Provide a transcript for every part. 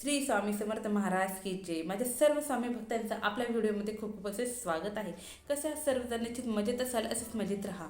श्री स्वामी समर्थ महाराज की जय. माझ्या सर्व स्वामी भक्तांचं आपल्या व्हिडिओमध्ये खूप खूप असे स्वागत आहे. कसं सर्वजण निश्चित मजेत असाल असंच मजेत राहा.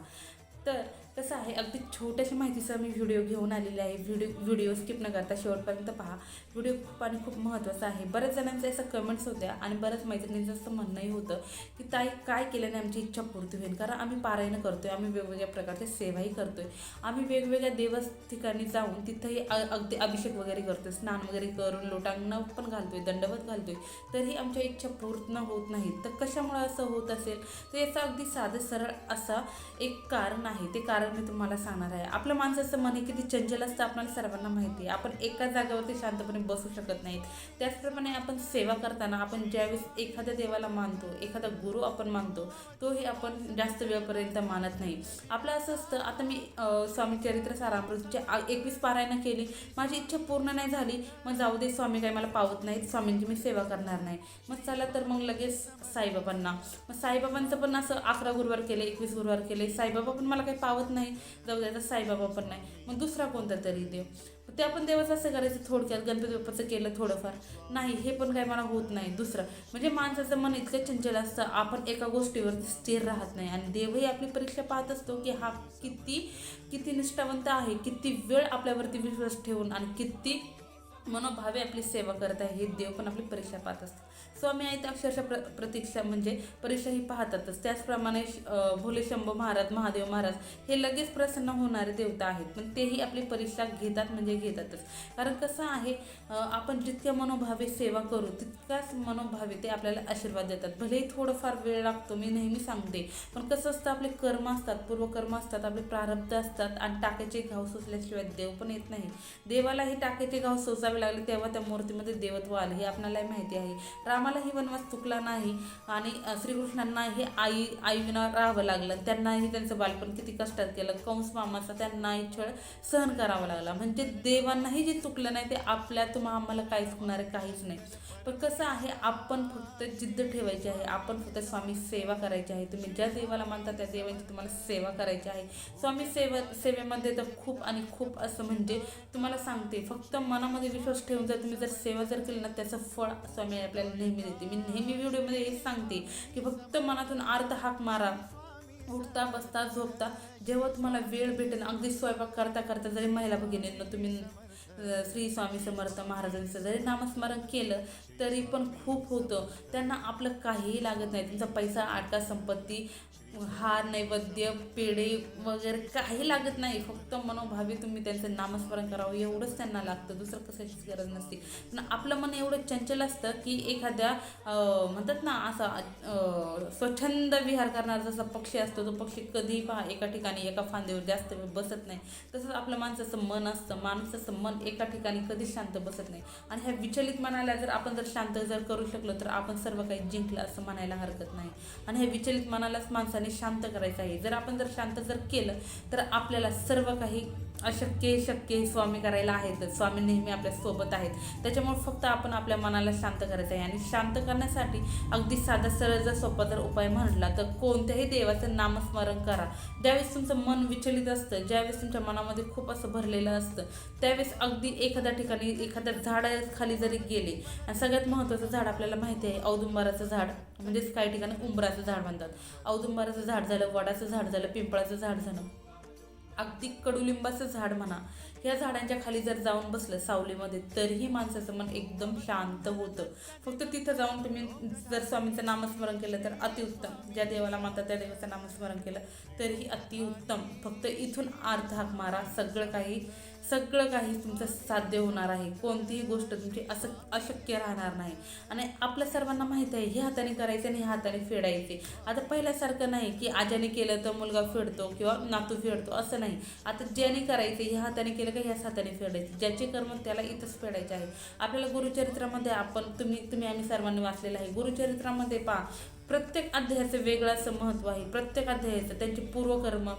तर कसं आहे अगदी छोट्याशा माहितीचा मी व्हिडिओ घेऊन आलेले आहे. व्हिडिओ व्हिडिओ स्किप न करता शेवटपर्यंत पहा. व्हिडिओ खूप आणि खूप महत्त्वाचा आहे. बऱ्याच जणांच्या असं कमेंट्स होत्या आणि बऱ्याच मैत्रिणींचं असं म्हणणंही होतं की ताई काय केल्याने आमची इच्छा पूर्ती होईल. कारण आम्ही पारायण करतोय. आम्ही वेगवेगळ्या प्रकारच्या सेवाही करतोय. आम्ही वेगवेगळ्या देवस्थ ठिकाणी जाऊन तिथंही अगदी अभिषेक वगैरे करतोय. स्नान वगैरे करून लोटांगण पण घालतोय दंडवत घालतोय. तरीही आमच्या इच्छा पूर्ण होत नाहीत तर कशामुळे असं होत असेल? तर याचं अगदी साधं सरळ असा एक कारण आहे. ते कारण मी तुम्हाला सांगणार आहे. आपलं माणसाचं मन हे किती चंचल असतं आपल्याला सर्वांना माहिती आहे. आपण एका जागेवरती शांतपणे बसू शकत नाहीत. त्याचप्रमाणे आपण सेवा करताना आपण ज्यावेळेस एखाद्या देवाला मानतो एखादा गुरु आपण मानतो तोही आपण जास्त वेळपर्यंत मानत नाही. आपलं असं असतं आता मी स्वामी चरित्र सारामृतची एकवीस पारायणं केली. माझी इच्छा पूर्ण नाही झाली. मग जाऊ दे स्वामी काही मला पावत नाहीत. स्वामींची मी सेवा करणार नाही. मग चला तर मग लगेच साईबाबांना. मग साईबाबांचं पण असं अकरा गुरुवार केले एकवीस गुरुवार केले. साईबाबा पण मला काही पावत नाही जाऊ द्यायचा साईबाबा पण नाही. मग दुसरा कोणता तरी देव. ते आपण देवाचं असं करायचं थोडक्यात गणपती बाप्पाचं केलं थोडंफार. नाही हे पण काही मला होत नाही. दुसरं म्हणजे माणसाचं मन इतकं चंचल असतं आपण एका गोष्टीवरती स्थिर राहत नाही. आणि देवही आपली परीक्षा पाहत असतो की हा किती किती निष्ठावंत आहे किती वेळ आपल्यावरती विश्वास ठेवून आणि किती मनोभावे आपली सेवा करत आहे हे देव पण आपली परीक्षा पाहत असतो. स्वामी आहेत अक्षरशः प्र प्रतीक्षा म्हणजे परीक्षा ही पाहतातच. त्याचप्रमाणे भोले शंभू महाराज महादेव महाराज हे लगेच प्रसन्न होणारे देवता आहेत. पण तेही आपली परीक्षा घेतात म्हणजे घेतातच. कारण कसं आहे आपण जितक्या मनोभावे सेवा करू तितक्याच मनोभावे ते आपल्याला आशीर्वाद देतात. भलेही थोडंफार वेळ लागतो मी नेहमी सांगते. पण कसं असतं आपले कर्म असतात पूर्वकर्म असतात आपले प्रारब्ध असतात आणि टाक्याचे घाव सोसल्याशिवाय देव पण येत नाही. देवालाही टाक्याचे घाव सोसावे लागले तेव्हा त्या मूर्तीमध्ये देवत्व आलं हे आपल्यालाही माहिती आहे. राम रामालाही वनवास चुकला नाही आणि श्रीकृष्णांनाही आई आईविना राहावं लागलं त्यांनाही त्यांचं बालपण किती कष्टात केलं कंस मामाचा त्यांनाही छळ सहन करावा लागला. म्हणजे देवांनाही जे चुकलं नाही ते आपल्या तुम्हा आम्हाला काही चुकणार आहे काहीच नाही. पण कसं आहे आपण फक्त जिद्द ठेवायची आहे. आपण फक्त स्वामी सेवा करायची आहे. तुम्ही ज्या देवाला मानता त्या देवांची तुम्हाला सेवा करायची आहे. स्वामी सेवा सेवेमध्ये तर खूप आणि खूप असं म्हणजे तुम्हाला सांगते फक्त मनामध्ये विश्वास ठेवून जर तुम्ही जर सेवा जर केली ना त्याचं फळ स्वामी आपल्याला नेहमी देते मी नेहमी व्हिडिओमध्ये हेच सांगते की फक्त मनातून अर्ध हाक मारा. उठता बसता झोपता जेव्हा तुम्हाला वेळ भेटेल अगदी स्वयंपाक करता करता जरी महिला भगिनींना तुम्ही श्री स्वामी समर्थ महाराजांचं जरी नामस्मरण केलं तरी पण खूप होतं. त्यांना आपलं काहीही लागत नाही. तुमचा पैसा आटका संपत्ती हार नैवेद्य पेढे वगैरे काही लागत नाही. फक्त मनोभावी तुम्ही त्यांचं नामस्मरण करावं. एवढंच त्यांना लागतं. दुसरं कशाचीच गरज नसते. पण आपलं मन एवढं चंचल असतं की एखाद्या म्हणतात ना असा स्वच्छंद विहार करणारा जसा पक्षी असतो तो पक्षी कधीही पहा एका ठिकाणी एका फांदीवर जास्त वेळ बसत नाही. तसंच आपलं माणसाचं मन असतं. माणसाचं मन एका ठिकाणी कधीच शांत बसत नाही. आणि ह्या विचलित मनाला जर आपण जर शांत जर करू शकलो तर आपण सर्व काही जिंकलं असं म्हणायला हरकत नाही. आणि हे विचलित मनालाच माणसाने शांत करायचं आहे. जर आपण जर शांत जर केलं तर आपल्याला सर्व काही अशक्य शक्य हे स्वामी करायला आहेतच स्वामी नेहमी आपल्यासोबत आहेत. त्याच्यामुळे फक्त आपण आपल्या मनाला शांत करायचं आहे. आणि शांत करण्यासाठी अगदी साधा सरळ जर सोपा जर उपाय म्हटला तर कोणत्याही देवाचं नामस्मरण करा. ज्यावेळेस तुमचं मन विचलित असतं ज्यावेळेस तुमच्या मनामध्ये खूप असं भरलेलं असतं त्यावेळेस अगदी एखाद्या ठिकाणी एखाद्या झाडाखाली जरी गेले आणि सगळ्यात महत्त्वाचं झाड आपल्याला माहिती आहे औदुंबराचं झाड. म्हणजेच काही ठिकाणी उंबराचं झाड म्हणतात. औदुंबराचं झाड झालं वडाचं झाड झालं पिंपळाचं झाड झालं. अगदी कडुलिंबाचं झाड म्हणा ह्या झाडांच्या खाली जर जाऊन बसलं सावलीमध्ये तरीही माणसाचं मन एकदम शांत होतं. फक्त तिथं जाऊन तुम्ही जर स्वामींचं नामस्मरण केलं तर अतिउत्तम. ज्या देवाला माता त्या देवाचं नामस्मरण केलं तरीही अतिउत्तम. फक्त इथून अर्धाक मारा सगळं काही सगळं काही तुमचं साध्य होणार आहे. कोणतीही गोष्ट तुमची असं अशक्य राहणार नाही. आणि आपल्या सर्वांना माहीत आहे हे हाताने करायचं आणि ह्या हाताने फेडायचे. आता पहिल्यासारखं नाही की आजाने केलं तर मुलगा फेडतो किंवा नातू फेडतो असं नाही. आता ज्याने करायचे ह्या हाताने केलं का ह्याच हाताने फेडायचे. ज्याचे कर्म त्याला इथंच फेडायचे आहे. आपल्याला गुरुचरित्रामध्ये आपण तुम्ही तुम्ही आम्ही सर्वांनी वाचलेलं आहे. गुरुचरित्रामध्ये पहा प्रत्येक अध्यायाचं वेगळं असं महत्त्व आहे. प्रत्येक अध्यायाचं त्यांचे पूर्वकर्म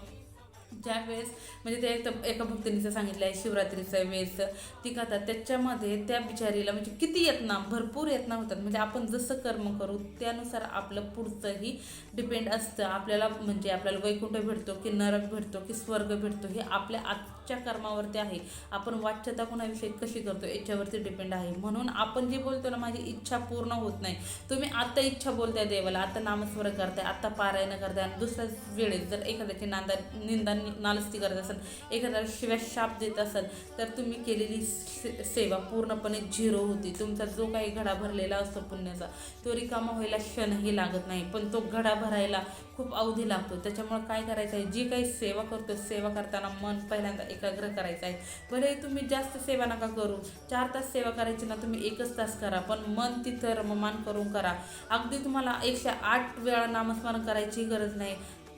ज्यावेळेस म्हणजे ते एक एका भक्तीनीचं सांगितलं आहे शिवरात्रीचं वेळेस ती कथा त्याच्यामध्ये त्या बिचारीला म्हणजे किती यत्ना भरपूर यत्ना होतात. म्हणजे आपण जसं कर्म करू त्यानुसार आपलं पुढचंही डिपेंड असतं. आपल्याला म्हणजे आपल्याला वैकुंठ भेटतो की नरक भेटतो की स्वर्ग भेटतो हे आपल्या आत मागच्या कर्मावरती आहे. आपण वाच्यता कोणाविषयी कशी करतो याच्यावरती डिपेंड आहे. म्हणून आपण जे बोलतो ना माझी इच्छा पूर्ण होत नाही. तुम्ही आता इच्छा बोलताय देवाला आता नामस्मरण करताय आता पारायण करताय आणि दुसऱ्या वेळेस जर एखाद्याची नांदा निंदा नालस्ती करत असाल एखाद्याला शिव्या शाप देत असेल तर तुम्ही केलेली से- सेवा पूर्णपणे झिरो होती. तुमचा जो काही घडा भरलेला असतो पुण्याचा तो रिकामा व्हायला क्षणही लागत नाही. पण तो घडा भरायला खूप अवधी लागतो. त्याच्यामुळे काय करायचं आहे? जी काही सेवा करतो सेवा करताना मन पहिल्यांदा एकाग्र करायचं आहे भले तुम्ही जास्त सेवा नका करू चार तास सेवा करायची ना तुम्ही एकच तास करा पण मन तिथं रममान करून करा. अगदी तुम्हाला एकशे आठ वेळा नामस्मरण करायची गरज नाही.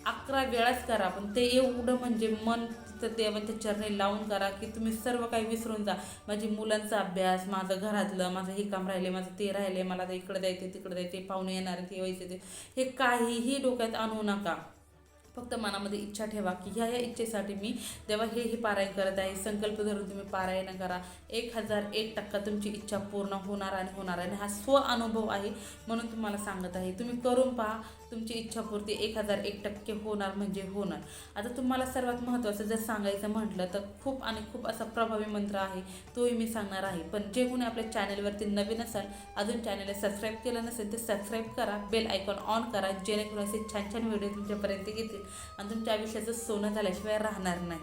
अकरा वेळाच करा पण ते एवढं म्हणजे मन तिथं देवांच्या चरणी लावून करा की तुम्ही सर्व काही विसरून जा. माझी मुलांचा अभ्यास माझं घरातलं माझं हे काम राहिले माझं ते राहिले मला ते इकडं द्यायचे तिकडं द्यायचे पाहुणे येणार ते व्हायचे ते. हे काहीही डोक्यात आणू नका. फक्त मनामध्ये इच्छा ठेवा की ह्या ह्या इच्छेसाठी मी देवा हे हे पारायण करत आहे. संकल्प धरून तुम्ही पारायण करा. एक हजार एक टक्का तुमची इच्छा पूर्ण होणार आणि होणार आहे. आणि हा स्व अनुभव आहे म्हणून तुम्हाला सांगत आहे. तुम्ही करून पहा. तुमची इच्छापूर्ती एक हजार एक टक्के होणार म्हणजे होणार. आता तुम्हाला सर्वात महत्त्वाचं जर सांगायचं म्हटलं तर खूप आणि खूप असा प्रभावी मंत्र आहे. तोही मी सांगणार आहे. पण जे कोणी आपल्या चॅनलवरती नवीन असाल अजून चॅनलला सबस्क्राईब केलं नसेल तर सबस्क्राईब करा. बेल आयकॉन ऑन करा. जेणेकरून असे छान छान व्हिडिओ तुमच्यापर्यंत येतील. आणि तुमच्या आयुष्याचं सोनं झाल्याशिवाय राहणार नाही.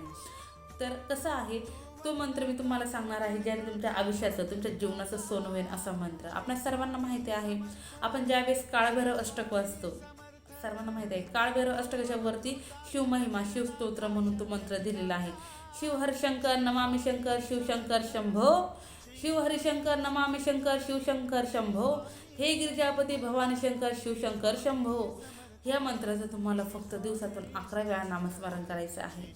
तर कसं आहे. तो मंत्र मी तुम्हाला सांगणार आहे ज्याने तुमच्या आयुष्याचं तुमच्या जीवनाचं सोनं होईल असा मंत्र. आपल्या सर्वांना माहिती आहे. आपण ज्यावेळेस काळभैरव अष्टक वाचतो सर्वांना माहिती आहे. काळभैरव अष्टकाच्या वरती शिवमहिमा शिवस्तोत्र म्हणून तो मंत्र दिलेला आहे. शिवहरशंकर नमामी शंकर शिवशंकर शंभो. शिवहरिशंकर नमामी शंकर शिवशंकर शंभो. हे गिरिजापती भवानी शंकर शिवशंकर शंभो. या मंत्राचं तुम्हाला फक्त दिवसातून अकरा वेळा नामस्मरण करायचं आहे.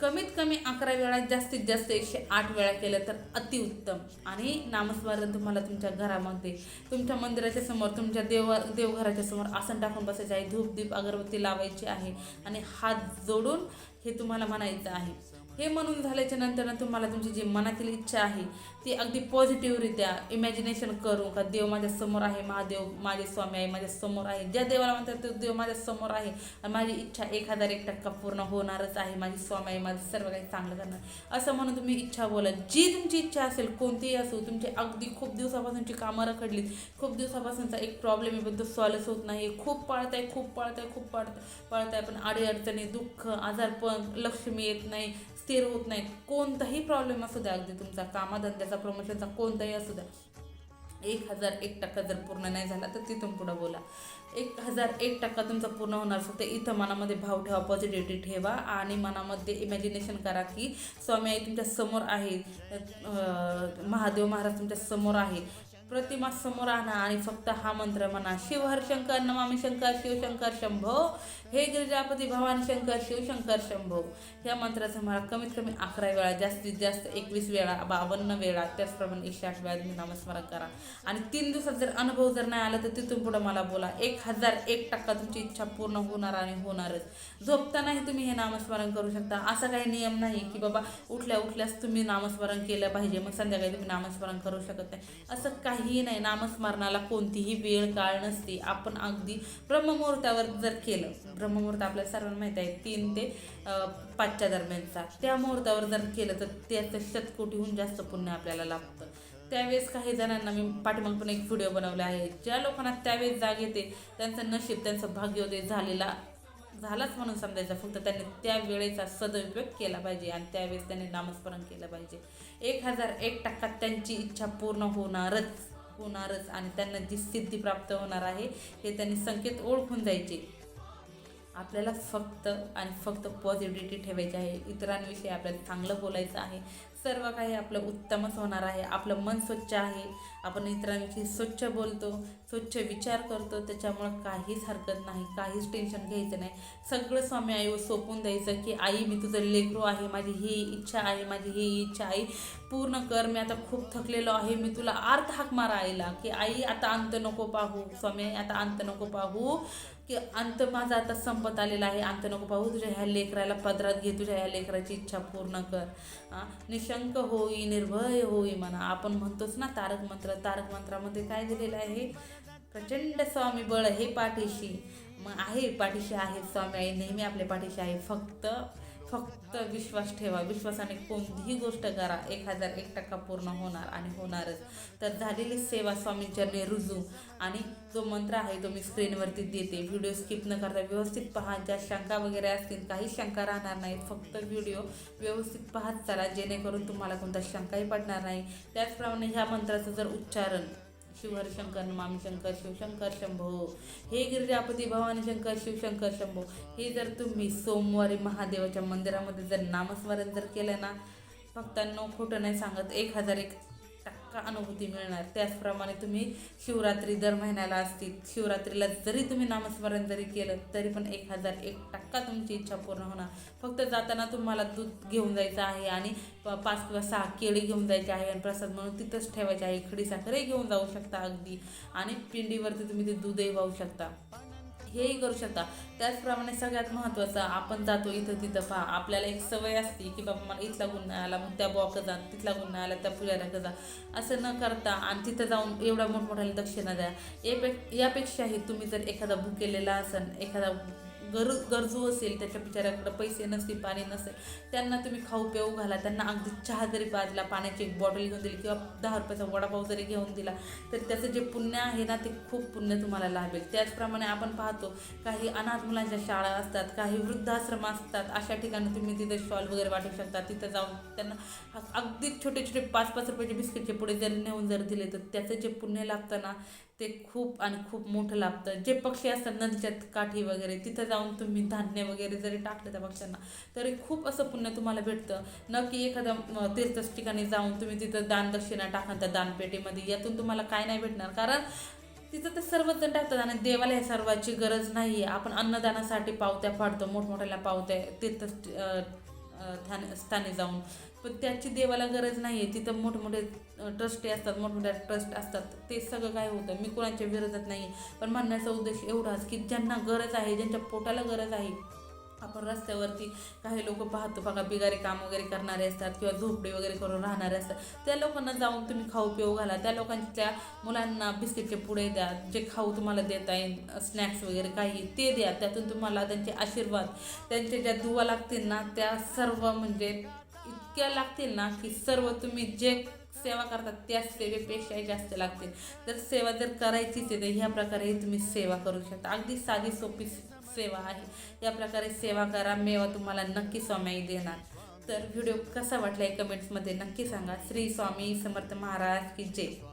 कमीत कमी अकरा वेळा जास्तीत जास्त एकशे आठ वेळा केलं तर अतिउत्तम आणि नामस्मरण तुम्हाला तुमच्या घरामध्ये तुमच्या मंदिराच्या समोर तुमच्या देव देवघराच्या समोर आसन टाकून बसायचे आहे धूप दीप अगरबत्ती लावायची आहे आणि हात जोडून हे तुम्हाला म्हणायचं आहे. हे म्हणून झाल्याच्यानंतर तुम्हाला तुमची जी मनातील इच्छा आहे ती अगदी पॉझिटिव्हरित्या इमॅजिनेशन करून का देव माझ्यासमोर आहे महादेव माझे स्वामी आहे माझ्यासमोर आहे ज्या देवाला म्हणतात तो देव माझ्यासमोर आहे आणि माझी इच्छा एक हजार एक टक्का पूर्ण होणारच आहे माझी स्वामी आहे माझं सर्व काही चांगलं करणार. असं म्हणून तुम्ही इच्छा बोला जी तुमची इच्छा असेल कोणतीही असो तुमची अगदी खूप दिवसापासूनची कामं रखडलीत खूप दिवसापासूनचा एक प्रॉब्लेम आहे पण तो सॉल्व्ह होत नाही खूप पाळताय खूप पाळताय खूप पाळत पाळताय पण अडीअडचणी दुःख आजारपण लक्ष्मी येत नाही स्थिर होत नाहीत. कोणताही प्रॉब्लेम असू द्या अगदी तुमचा कामाधंद्याचा प्रमोशनचा कोणताही असू द्या. एक हजार एक टक्का जर पूर्ण नाही झाला तर तिथून पुढं बोला. एक हजार एक टक्का तुमचा पूर्ण होणार फक्त इथं मनामध्ये भाव ठेवा पॉझिटिव्हिटी ठेवा आणि मनामध्ये इमॅजिनेशन करा की स्वामी आई तुमच्यासमोर आहे. महादेव महाराज तुमच्यासमोर आहे. प्रतिमा समोर आणा आणि फक्त हा मंत्र म्हणा. शिव हरशंकर नमामि शंकर शिवशंकर शंभो. हे गिरिजापती भवानी शंकर शिवशंकर शंभो. या मंत्राचं मला कमीत कमी अकरा वेळा जास्तीत जास्त एकवीस वेळा बावन्न वेळा त्याचप्रमाणे एकशे आठ वेळा तुम्ही नामस्मरण करा. आणि तीन दिवसात जर अनुभव जर नाही आला तर तिथून पुढं मला बोला. एक हजार एक टक्का तुमची इच्छा पूर्ण होणार आणि होणारच. झोपतानाही तुम्ही हे नामस्मरण करू शकता. असा काही नियम नाही की बाबा उठल्या उठल्यास तुम्ही नामस्मरण केलं पाहिजे. मग संध्याकाळी तुम्ही नामस्मरण करू शकत नाही. असं काही काहीही नाही नामस्मरणाला कोणतीही वेळ काळ नसते. आपण अगदी ब्रह्ममुहूर्तावर जर केलं ब्रह्ममुहूर्त आपल्याला सर्वांना माहीत आहे तीन ते पाचच्या दरम्यानचा. त्या मुहूर्तावर जर केलं तर त्याचं शतकोटीहून जास्त पुण्य आपल्याला लागतं त्यावेळेस काही जणांना मी पाठीमाग पण एक व्हिडिओ बनवला आहे. ज्या लोकांना त्यावेळेस जाग येते त्यांचं नशीब त्यांचं भाग्योदय झालेला झालाच म्हणून समजायचा. फक्त त्यांनी त्या वेळेचा सदुपयोग केला पाहिजे आणि त्यावेळेस त्यांनी नामस्मरण केलं पाहिजे. एक हजार एक टक्का त्यांची इच्छा पूर्ण होणारच. होणारच आणि त्यांना जी सिद्धी प्राप्त होणार आहे हे त्यांनी संकेत ओळखून जायचे. आपल्याला फक्त आणि फक्त पॉझिटिव्हिटी ठेवायची आहे. इतरांविषयी आपल्याला चांगलं बोलायचं आहे. सर्व काही आपलं उत्तमच होणार आहे. आपलं मन स्वच्छ आहे. आपण इतरांविषयी स्वच्छ बोलतो स्वच्छ विचार करतो. त्याच्यामुळं काहीच हरकत नाही काहीच टेन्शन घ्यायचं नाही. सगळं स्वामी आईवर सोपून द्यायचं की आई मी तुझं लेकरू आहे. माझी ही इच्छा आहे. माझी ही इच्छा आहे. पूर्ण कर. मी आता खूप थकलेलो आहे. मी तुला अर्थ हाक मारा आईला की आई आता अंत नको पाहू. स्वामी आई आता अंत नको पाहू. की अंत माझा आता संपत आलेला आहे. अंत नको पाहू. तुझ्या ह्या लेकराला पदरात घे. तुझ्या ह्या लेकराची इच्छा पूर्ण कर. हा निशंक होई निर्भय होई म्हणा. आपण म्हणतोच ना तारक मंत्र. तारक मंत्रामध्ये काय दिलेलं आहे? प्रचंड स्वामी बळ हे पाठीशी. मग आहे पाठीशी आहे स्वामी आई. नेहमी आपल्या पाठीशी आहे. फक्त फक्त विश्वास ठेवा. विश्वासाने कोणतीही गोष्ट करा एक हजार एक टक्का पूर्ण होणार आणि होणारच. तर झालेली सेवा स्वामींचरणे रुजू आणि जो मंत्र आहे तो मी स्क्रीनवरती देते. व्हिडिओ स्किप न करता व्यवस्थित पहा. ज्या शंका वगैरे असतील काही शंका राहणार नाहीत. फक्त व्हिडिओ व्यवस्थित पाहत चला. जेणेकरून तुम्हाला कोणता शंकाही पडणार नाही. त्याचप्रमाणे ह्या मंत्राचं जर उच्चारण शिवहर शंकर मामी शंकर शिवशंकर शंभो. हे गिरिजापती भवानी शंकर शिवशंकर शंभो. हे जर तुम्ही सोमवारी महादेवाच्या मंदिरामध्ये जर नामस्मरण जर केलं ना भक्तांनो खोटं नाही सांगत. एक हजार एक अनुभूती मिळणार? त्याचप्रमाणे तुम्ही शिवरात्री दर महिन्याला असतील. शिवरात्रीला जरी तुम्ही नामस्मरण जरी केलं तरी पण एक हजार एक टक्का तुमची इच्छा पूर्ण होणार. फक्त जाताना तुम्हाला दूध घेऊन जायचं आहे आणि प- पाच किंवा सहा केळी घेऊन जायचे आहे आणि प्रसाद म्हणून तिथंच ठेवायचे आहे. खडी साखरही घेऊन जाऊ शकता अगदी. आणि पिंडीवरती तुम्ही ते दूधही वाहू शकता. हेही करू शकता. त्याचप्रमाणे सगळ्यात महत्त्वाचं आपण जातो इथं तिथं पहा. आपल्याला एक सवय असते की बाबा मला इथला गुन्हा आला मग त्या बॉक जा तिथला गुन्हा आला त्या पुजाऱ्याकडे जा. असं न करता आणि तिथं जाऊन एवढ्या मोठमोठ्याला दक्षिणा द्या. यापे यापेक्षाही तुम्ही जर एखादा बुक केलेला असेल एखादा गर गरजू असेल त्याच्या बिचाऱ्याकडे पैसे नसतील पाणी नसेल त्यांना तुम्ही खाऊ पिऊ घाला त्यांना अगदी चहा जरी पाजला पाण्याची एक बॉटल घेऊन दिली किंवा दहा रुपयाचा वडापाव जरी घेऊन दिला तर त्याचं जे पुण्य आहे ना ते खूप पुण्य तुम्हाला लाभेल. त्याचप्रमाणे आपण पाहतो काही अनाथ मुलांच्या शाळा असतात काही वृद्धाश्रम असतात अशा ठिकाणी तुम्ही तिथे शॉल वगैरे वाटू शकता तिथं जाऊन त्यांना अगदी छोटे छोटे पाच पाच रुपयाचे बिस्किटचे पुढे जर नेऊन जर दिले तर त्याचं जे पुण्य लागतं ना ते खूप आणि खूप मोठं लाभतं. जे पक्षी असतात नदीच्यात काठी वगैरे तिथं जाऊन तुम्ही धान्य वगैरे जरी टाकलं त्या पक्ष्यांना तरी खूप असं पुण्य तुम्हाला भेटतं. न की एखाद्या म, तीर्थ ठिकाणी जाऊन तुम्ही तिथं दानदक्षिणा टाका त्या दानपेटीमध्ये यातून तुम्हाला काय नाही भेटणार. कारण तिथं तर सर्वच जण टाकतात आणि देवाला या सर्वाची गरज नाही आहे आपण अन्नदानासाठी पावत्या फाडतो मोठमोठ्याला पावत्या तीर्थ स्थानी जाऊन. पण त्याची देवाला गरज नाही आहे तिथं मोठमोठे ट्रस्टी असतात मोठमोठ्या ट्रस्ट असतात. ते सगळं काय होतं? मी कोणाच्या विरोधात नाही पण म्हणण्याचा उद्देश एवढाच की ज्यांना गरज आहे ज्यांच्या पोटाला गरज आहे आपण रस्त्यावरती काही लोक पाहतो बघा बिगारी काम वगैरे करणारे असतात किंवा झोपडी वगैरे करून राहणारे असतात. त्या लोकांना जाऊन तुम्ही खाऊ पिऊ घाला. त्या लोकांच्या मुलांना बिस्किटचे पुढे द्या. जे खाऊ तुम्हाला देता येईल स्नॅक्स वगैरे काही ते द्या. त्यातून तुम्हाला त्यांचे आशीर्वाद त्यांच्या ज्या दुवा लागतील ना त्या सर्व म्हणजे इतक्या लागतील ना की सर्व तुम्ही जे सेवा करतात त्या सेवेपेक्षाही जास्त लागतील. तर सेवा जर करायचीच आहे तर ह्या प्रकारे तुम्ही सेवा करू शकता. अगदी साधी सोपी सेवा आहे. या प्रकारे सेवा करा मेवा तुम्हाला नक्की स्वामी देणार. तर व्हिडिओ कसा वाटला आहे कमेंट्समध्ये नक्की सांगा. श्री स्वामी समर्थ महाराज की जय.